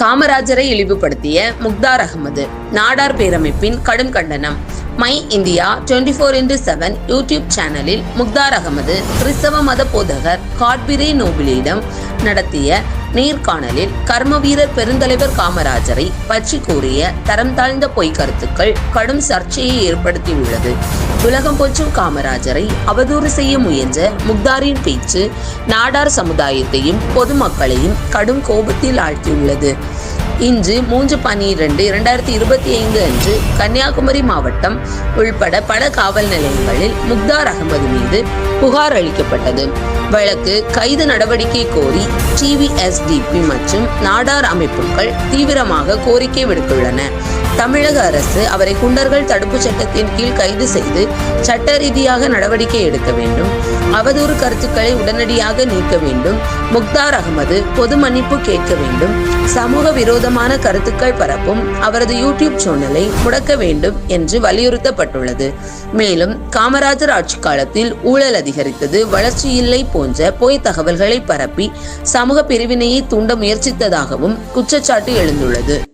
காமராஜரை இழிவுபடுத்திய முக்தார் அகமது நாடார் பேரமைப்பின் கடும் கண்டனம். My India twenty four into seven YouTube சேனலில் முக்தார் அகமது கிறிஸ்தவ மத போதகர் காட்பிரே நோபிலிடம் நடத்திய நேர்காணலில் கர்ம வீரர் பெருந்தலைவர் காமராஜரை பற்றி கூறிய தரம் தாழ்ந்த பொய் கருத்துக்கள் கடும் சர்ச்சையை ஏற்படுத்தியுள்ளது. உலகம் போற்றும் காமராஜரை அவதூறு செய்ய முயன்ற முக்தாரின் பேச்சு நாடார் சமுதாயத்தையும் பொதுமக்களையும் கடும் கோபத்தில் ஆழ்த்தியுள்ளது. இன்று மூன்று பனிரெண்டு இரண்டாயிரத்தி இருபத்தி ஐந்து அன்று கன்னியாகுமரி மாவட்டம் உள்பட பல காவல் நிலையங்களில் முக்தார் அகமது மீது புகார் அளிக்கப்பட்டது. வழக்கு கைது நடவடிக்கை கோரி டிவிஎஸ்டிபி மற்றும் நாடார் அமைப்புகள் தீவிரமாக கோரிக்கை விடுத்துள்ளன. தமிழக அரசு அவரை குண்டர்கள் தடுப்புச் சட்டத்தின் கீழ் கைது செய்து சட்ட ரீதியாக நடவடிக்கை எடுக்க வேண்டும். அவதூறு கருத்துக்களை உடனடியாக நீக்க வேண்டும். முக்தார் அகமது பொது மன்னிப்பு கேட்க வேண்டும். சமூக விரோதமான கருத்துக்கள் பரப்பும் அவரது யூடியூப் சேனலை முடக்க வேண்டும் என்று வலியுறுத்தப்பட்டுள்ளது. மேலும் காமராஜர் ஆட்சி காலத்தில் ஊழல் அதிகரித்தது வளர்ச்சி இல்லை போன்ற பொய் தகவல்களை பரப்பி சமூக பிரிவினையை தூண்ட முயற்சித்ததாகவும் குற்றச்சாட்டு எழுந்துள்ளது.